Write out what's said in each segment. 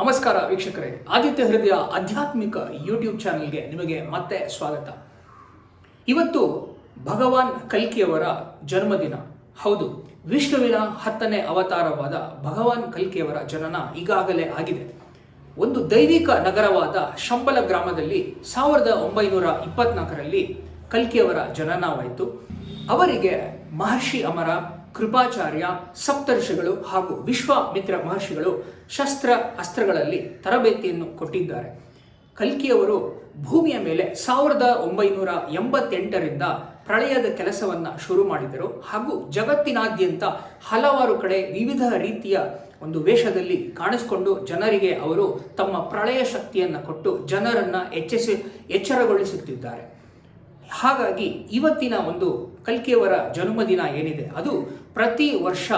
ನಮಸ್ಕಾರ ವೀಕ್ಷಕರೇ. ಆದಿತ್ಯ ಹೃದಯ ಆಧ್ಯಾತ್ಮಿಕ ಯೂಟ್ಯೂಬ್ ಚಾನೆಲ್ಗೆ ನಿಮಗೆ ಮತ್ತೆ ಸ್ವಾಗತ. ಇವತ್ತು ಭಗವಾನ್ ಕಲ್ಕಿಯವರ ಜನ್ಮದಿನ. ಹೌದು, ವಿಷ್ಣುವಿನ ಹತ್ತನೇ ಅವತಾರವಾದ ಭಗವಾನ್ ಕಲ್ಕಿಯವರ ಜನನ ಈಗಾಗಲೇ ಆಗಿದೆ. ಒಂದು ದೈವಿಕ ನಗರವಾದ ಶಂಬಲ ಗ್ರಾಮದಲ್ಲಿ ಸಾವಿರದ ಒಂಬೈನೂರ ಇಪ್ಪತ್ನಾಲ್ಕರಲ್ಲಿ ಕಲ್ಕಿಯವರ ಜನನವಾಯಿತು. ಅವರಿಗೆ ಮಹರ್ಷಿ ಅಮರ ಕೃಪಾಚಾರ್ಯ, ಸಪ್ತರ್ಷಿಗಳು ಹಾಗೂ ವಿಶ್ವಾಮಿತ್ರ ಮಹರ್ಷಿಗಳು ಶಸ್ತ್ರ ಅಸ್ತ್ರಗಳಲ್ಲಿ ತರಬೇತಿಯನ್ನು ಕೊಟ್ಟಿದ್ದಾರೆ. ಕಲ್ಕಿಯವರು ಭೂಮಿಯ ಮೇಲೆ ಸಾವಿರದ ಒಂಬೈನೂರ ಎಂಬತ್ತೆಂಟರಿಂದ ಪ್ರಳಯದ ಕೆಲಸವನ್ನು ಶುರು ಮಾಡಿದರು ಹಾಗೂ ಜಗತ್ತಿನಾದ್ಯಂತ ಹಲವಾರು ಕಡೆ ವಿವಿಧ ರೀತಿಯ ಒಂದು ವೇಷದಲ್ಲಿ ಕಾಣಿಸಿಕೊಂಡು ಜನರಿಗೆ ಅವರು ತಮ್ಮ ಪ್ರಳಯ ಶಕ್ತಿಯನ್ನು ಕೊಟ್ಟು ಜನರನ್ನು ಎಚ್ಚರಿಸಿ ಎಚ್ಚರಗೊಳಿಸುತ್ತಿದ್ದಾರೆ. ಹಾಗಾಗಿ ಇವತ್ತಿನ ಒಂದು ಕಲ್ಕಿಯವರ ಜನ್ಮದಿನ ಏನಿದೆ, ಅದು ಪ್ರತಿ ವರ್ಷ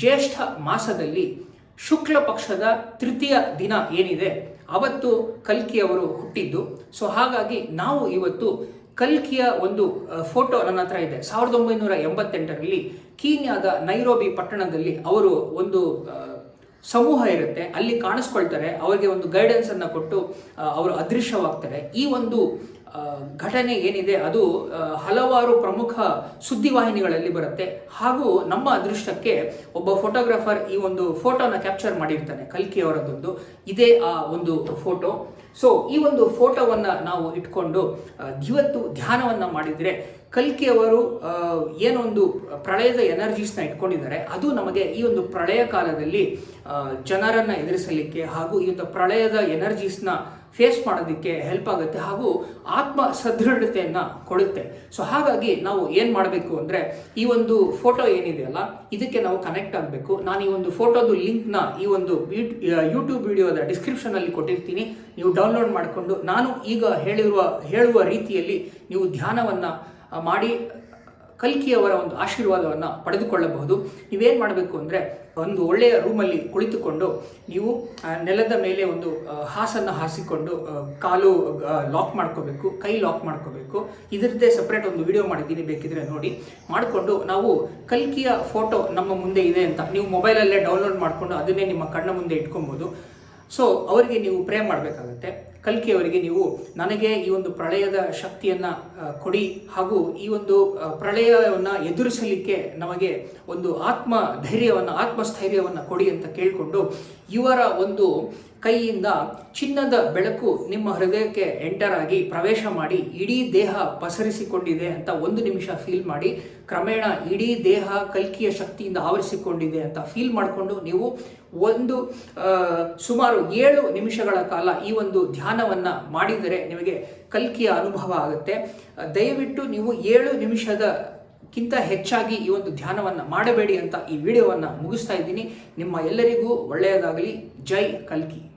ಜ್ಯೇಷ್ಠ ಮಾಸದಲ್ಲಿ ಶುಕ್ಲ ಪಕ್ಷದ ತೃತೀಯ ದಿನ ಏನಿದೆ, ಅವತ್ತು ಕಲ್ಕಿಯವರು ಹುಟ್ಟಿದ್ದು. ಸೊ ಹಾಗಾಗಿ ನಾವು ಇವತ್ತು ಕಲ್ಕಿಯ ಒಂದು ಫೋಟೋ ನನ್ನ ಹತ್ರ ಇದೆ. ಸಾವಿರದ ಒಂಬೈನೂರ ಎಂಬತ್ತೆಂಟರಲ್ಲಿ ಕೀನ್ಯಾದ ನೈರೋಬಿ ಪಟ್ಟಣದಲ್ಲಿ ಅವರು ಒಂದು ಸಮೂಹ ಇರುತ್ತೆ. ಅಲ್ಲಿ ಕಾಣಿಸ್ಕೊಳ್ತಾರೆ, ಅವರಿಗೆ ಒಂದು ಗೈಡೆನ್ಸನ್ನು ಕೊಟ್ಟು ಅವರು ಅದೃಶ್ಯವಾಗ್ತಾರೆ. ಈ ಒಂದು ಘಟನೆ ಏನಿದೆ ಅದು ಹಲವಾರು ಪ್ರಮುಖ ಸುದ್ದಿವಾಹಿನಿಗಳಲ್ಲಿ ಬರುತ್ತೆ. ಹಾಗೂ ನಮ್ಮ ಅದೃಷ್ಟಕ್ಕೆ ಒಬ್ಬ ಫೋಟೋಗ್ರಾಫರ್ ಈ ಒಂದು ಫೋಟೋನ ಕ್ಯಾಪ್ಚರ್ ಮಾಡಿರ್ತಾನೆ, ಕಲ್ಕಿ ಅವರದ್ದೊಂದು. ಇದೇ ಆ ಒಂದು ಫೋಟೋ ಸೊ ಈ ಒಂದು ಫೋಟೋವನ್ನು ನಾವು ಇಟ್ಕೊಂಡು ಇವತ್ತು ಧ್ಯಾನವನ್ನು ಮಾಡಿದರೆ ಕಲ್ಕಿಯವರು ಏನೊಂದು ಪ್ರಳಯದ ಎನರ್ಜೀಸ್ನ ಇಟ್ಕೊಂಡಿದ್ದಾರೆ. ಅದು ನಮಗೆ ಈ ಒಂದು ಪ್ರಳಯ ಕಾಲದಲ್ಲಿ ಜನರನ್ನ ಎದುರಿಸಲಿಕ್ಕೆ ಹಾಗೂ ಈ ಒಂದು ಪ್ರಳಯದ ಎನರ್ಜೀಸ್ನ ಫೇಸ್ ಮಾಡೋದಕ್ಕೆ ಹೆಲ್ಪ್ ಆಗುತ್ತೆ ಹಾಗೂ ಆತ್ಮ ಸದೃಢತೆಯನ್ನು ಕೊಡುತ್ತೆ. ಸೊ ಹಾಗಾಗಿ ನಾವು ಏನು ಮಾಡಬೇಕು ಅಂದರೆ, ಈ ಒಂದು ಫೋಟೋ ಏನಿದೆಯಲ್ಲ ಇದಕ್ಕೆ ನಾವು ಕನೆಕ್ಟ್ ಆಗಬೇಕು. ನಾನು ಈ ಒಂದು ಫೋಟೋದು ಲಿಂಕ್ನ ಈ ಒಂದು ಯೂಟ್ಯೂಬ್ ವಿಡಿಯೋದ ಡಿಸ್ಕ್ರಿಪ್ಷನಲ್ಲಿ ಕೊಟ್ಟಿರ್ತೀನಿ. ನೀವು ಡೌನ್ಲೋಡ್ ಮಾಡಿಕೊಂಡು, ನಾನು ಈಗ ಹೇಳಿರುವ, ಹೇಳುವ ರೀತಿಯಲ್ಲಿ ನೀವು ಧ್ಯಾನವನ್ನು ಮಾಡಿ ಕಲ್ಕಿಯವರ ಒಂದು ಆಶೀರ್ವಾದವನ್ನು ಪಡೆದುಕೊಳ್ಳಬಹುದು. ನೀವೇನು ಮಾಡಬೇಕು ಅಂದರೆ, ಒಂದು ಒಳ್ಳೆಯ ರೂಮಲ್ಲಿ ಕುಳಿತುಕೊಂಡು ನೀವು ನೆಲದ ಮೇಲೆ ಒಂದು ಹಾಸನ್ನು ಹಾಸಿಕೊಂಡು ಕಾಲು ಲಾಕ್ ಮಾಡ್ಕೋಬೇಕು, ಕೈ ಲಾಕ್ ಮಾಡ್ಕೋಬೇಕು. ಇದರದ್ದೇ ಸಪ್ರೇಟ್ ಒಂದು ವಿಡಿಯೋ ಮಾಡಿದ್ದೀನಿ, ಬೇಕಿದ್ರೆ ನೋಡಿ. ಮಾಡಿಕೊಂಡು ನಾವು ಕಲ್ಕಿಯ ಫೋಟೋ ನಮ್ಮ ಮುಂದೆ ಇದೆ ಅಂತ ನೀವು ಮೊಬೈಲಲ್ಲೇ ಡೌನ್ಲೋಡ್ ಮಾಡಿಕೊಂಡು ಅದನ್ನೇ ನಿಮ್ಮ ಕಣ್ಣ ಮುಂದೆ ಇಟ್ಕೊಬೋದು. ಸೊ ಅವರಿಗೆ ನೀವು ಪ್ರೇ ಮಾಡಬೇಕಾಗತ್ತೆ. ಕಲ್ಕಿ ಅವರಿಗೆ ನೀವು ನನಗೆ ಈ ಒಂದು ಪ್ರಳಯದ ಶಕ್ತಿಯನ್ನ ಕೊಡಿ ಹಾಗೂ ಈ ಒಂದು ಪ್ರಳಯವನ್ನು ಎದುರಿಸಲಿಕ್ಕೆ ನಮಗೆ ಒಂದು ಆತ್ಮ ಧೈರ್ಯವನ್ನು ಆತ್ಮಸ್ಥೈರ್ಯವನ್ನು ಕೊಡಿ ಅಂತ ಕೇಳಿಕೊಂಡು ಇವರ ಒಂದು ಕೈಯಿಂದ ಚಿನ್ನದ ಬೆಳಕು ನಿಮ್ಮ ಹೃದಯಕ್ಕೆ ಎಂಟರ್ ಆಗಿ ಪ್ರವೇಶ ಮಾಡಿ ಇಡೀ ದೇಹ ಪಸರಿಸಿಕೊಂಡಿದೆ ಅಂತ ಒಂದು ನಿಮಿಷ ಫೀಲ್ ಮಾಡಿ, ಕ್ರಮೇಣ ಇಡೀ ದೇಹ ಕಲ್ಕಿಯ ಶಕ್ತಿಯಿಂದ ಆವರಿಸಿಕೊಂಡಿದೆ ಅಂತ ಫೀಲ್ ಮಾಡಿಕೊಂಡು ನೀವು ಒಂದು ಸುಮಾರು ಏಳು ನಿಮಿಷಗಳ ಕಾಲ ಈ ಒಂದು ಧ್ಯಾನವನ್ನು ಮಾಡಿದರೆ ನಿಮಗೆ ಕಲ್ಕಿಯ ಅನುಭವ ಆಗುತ್ತೆ. ದಯವಿಟ್ಟು ನೀವು ಏಳು ನಿಮಿಷದ ಕ್ಕಿಂತ ಹೆಚ್ಚಾಗಿ ಈ ಒಂದು ಧ್ಯಾನವನ್ನು ಮಾಡಬೇಡಿ ಅಂತ ಈ ವಿಡಿಯೋವನ್ನು ಮುಗಿಸ್ತಾ ಇದ್ದೀನಿ. ನಿಮ್ಮ ಎಲ್ಲರಿಗೂ ಒಳ್ಳೆಯದಾಗಲಿ. ಜೈ ಕಲ್ಕಿ.